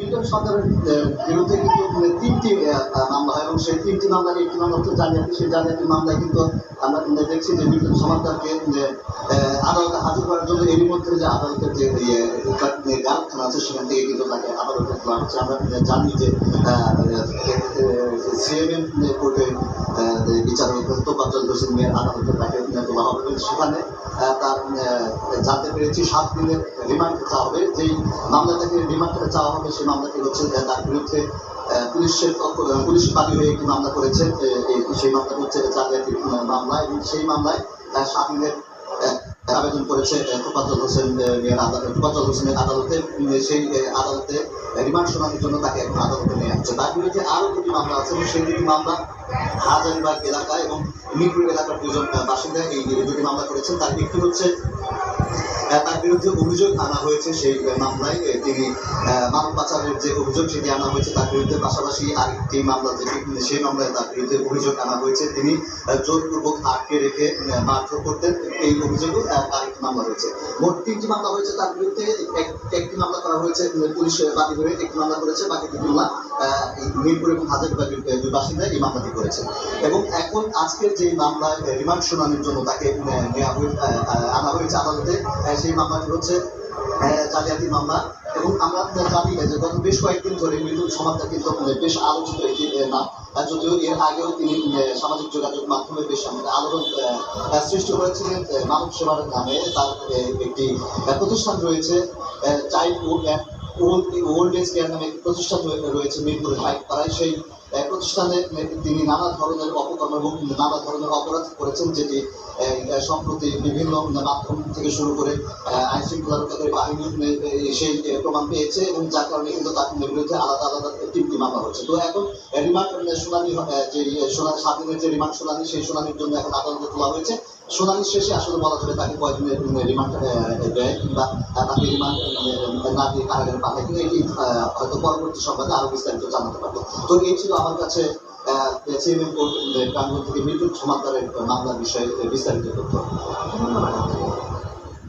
Milton সরকারের বিরুদ্ধে কিন্তু তিনটি মামলা হয় এবং সেই তিনটি মামলার একটি মামলা হচ্ছে জালিয়াতি। সেই জালিয়াতি মামলায় কিন্তু আমরা দেখছি যে মিল্টন সমাদারকে আদালতে হাজির করার জন্য এরই মধ্যে যে আদালতের যে গারখানা আছে, সেখান থেকে কিন্তু তাকে আদালতে তোলা আমরা জানি যে সিএমএম কোর্টে বিচারক তোফাজ্জল হোসেন মেয়ের আদালতে তাকে তোলা হবে। সেখানে তার জানতে পেরেছি সাত দিনের রিমান্ড চাওয়া হবে। যেই মামলা থেকে রিমান্ড চাওয়া হবে, সেই মামলাটি হচ্ছে তার বিরুদ্ধে পুলিশের পুলিশ বাদী হয়ে একটি মামলা করেছে। সেই মামলাটি হচ্ছে জালিয়াতির মামলা। এবং সেই মামলায় সাত দিনের আবেদন করেছে তোফাজ্জল হোসেন তোফাজ্জল হোসেনের আদালতে সেই আদালতে রিমান্ড শোনানোর জন্য তাকে এখন আদালতে নিয়ে আসছে। তার বিরুদ্ধে আরও দুটি মামলা আছে, এবং সেই দুটি মামলা হাজারিবাগ এলাকা এবং মিরপুর এলাকার দুজন বাসিন্দা এই দুটি মামলা করেছেন। তার একটি হচ্ছে তার বিরুদ্ধে অভিযোগ আনা হয়েছে সেই মামলায়। তিনি মানব পাচারের যে অভিযোগ সেটি আনা হয়েছে তার বিরুদ্ধে পাশাপাশি আরেকটি মামলা যেটি সেই মামলায় তার বিরুদ্ধে অভিযোগ আনা হয়েছে। তিনি জোরপূর্বক আটকে রেখে মারধর করতেন। এই অভিযোগও আরেকটি মামলা রয়েছে। মোট তিনটি মামলা হয়েছে তার বিরুদ্ধে। এক- মামলা করা হয়েছে পুলিশ বাদী হয়ে একটি মামলা করেছে বাকি দুটি মামলা মিরপুর এবং হাজারবাগের দুই বাসিন্দা এই মামলাটি করেছে। এবং এখন আজকের যে মামলায় আহ, রিমান্ড শুনানির জন্য তাকে নেওয়া হয়ে আনা হয়েছে আদালতে সেই মামলাটি হচ্ছে জালিয়াতি মামলা। এবং আমরা জানি যে গত বেশ কয়েকদিন ধরে মৃত্যু সমাজটা কিন্তু বেশ আলোচিত একটি নাম। যদিও এর আগেও তিনি সামাজিক যোগাযোগ মাধ্যমে বেশ আলোড়ন সৃষ্টি করেছিলেন মানব সেবার নামে তার একটি প্রতিষ্ঠান রয়েছে। চাইল্ড ওল্ড এজ কেয়ার নামে প্রতিষ্ঠান রয়েছে মিরপুরে হাইট পাড়ায় সেই প্রতিষ্ঠানে তিনি নানা ধরনের অপকর্ম এবং নানা ধরনের অপরাধ করেছেন যেটি সম্প্রতি বিভিন্ন মাধ্যম থেকে শুরু করে আইন শৃঙ্খলা রক্ষাকারী বাহিনী সেই প্রমাণ পেয়েছে এবং যার কারণে কিন্তু তার বিরুদ্ধে আলাদা আলাদা তিনটি মামলা হচ্ছে তো এখন রিমান্ড শুনানি যে শুনানি সাত দিনের যে রিমান্ড শুনানি, সেই শুনানির জন্য এখন আদালতে তোলা হয়েছে। শুনানির শেষে আসলে বলা যাবে তাকে কয়েকদিনের রিমান্ড দেয় কিংবা তাকে রিমান্ড না দিয়ে কারাগারে পাঠায় কিন্তু এটি হয়তো পরবর্তী সংবাদে আরও বিস্তারিত জানাতে পারব। তো এই ছিল আমার কাছে সিএমএম কোর্ট প্রাঙ্গণ থেকে বিদ্যুৎ সমান্তরের মামলার বিষয়ে বিস্তারিত তথ্য।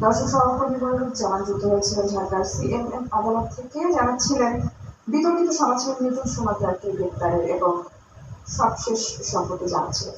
দর্শক সহকর্মী জানান যুক্ত হয়েছিলেন ঢাকার সিএমএম আদালত থেকে। জানাচ্ছিলেন ছিলেন বিতর্কিত সমাজসেবী মিঠুন সমাদারকে গ্রেপ্তারের এবং সবশেষ সম্পর্কে জানাচ্ছিলেন।